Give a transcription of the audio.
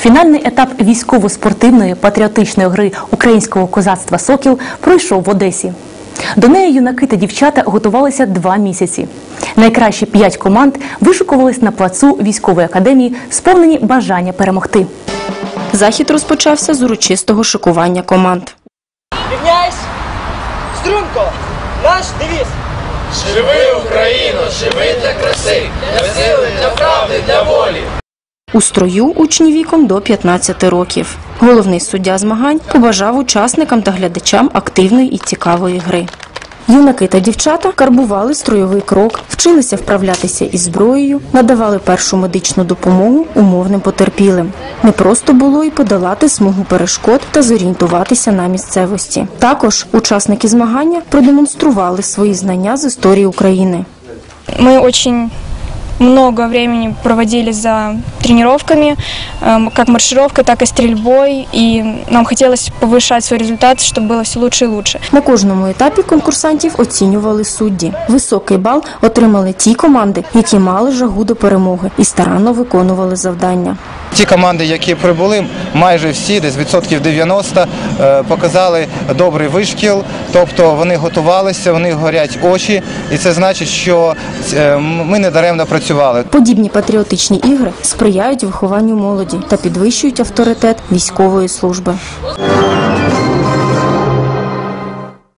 Фінальний етап військово-спортивної патріотичної гри українського козацтва Сокіл пройшов в Одесі. До неї юнаки та дівчата готувалися два місяці. Найкращі п'ять команд вишукувались на плацу військової академії, сповнені бажання перемогти. Захід розпочався з урочистого шикування команд. Рівняйсь! Струнко! Наш девіз! Живи Україно, живи для краси, для сили, для правди, для волі. У строю учні віком до 15 років. Головний суддя змагань побажав учасникам та глядачам активної і цікавої гри. Юнаки та дівчата карбували строєвий крок, вчилися вправлятися із зброєю, надавали першу медичну допомогу умовним потерпілим. Не просто було і подолати смугу перешкод та зорієнтуватися на місцевості. Також учасники змагання продемонстрували свої знання з історії України. Мы очень много времени проводили за тренировками, эм, как маршировкой, так и стрельбой, и нам хотелось повышать свой результат, чтобы было все лучше и лучше. На кожному етапі конкурсантів оцінювали судді. Високий бал отримали ті команди, які мали жагу до перемоги і старанно виконували завдання. Ті команди, які прибули, майже всі, десь відсотків 90, е, показали добрий вишкіл, тобто вони готувалися, вони горять очі, і це значить, що е, ми не даремно працювали. Подібні патріотичні ігри сприяють вихованню молоді та підвищують авторитет військової служби.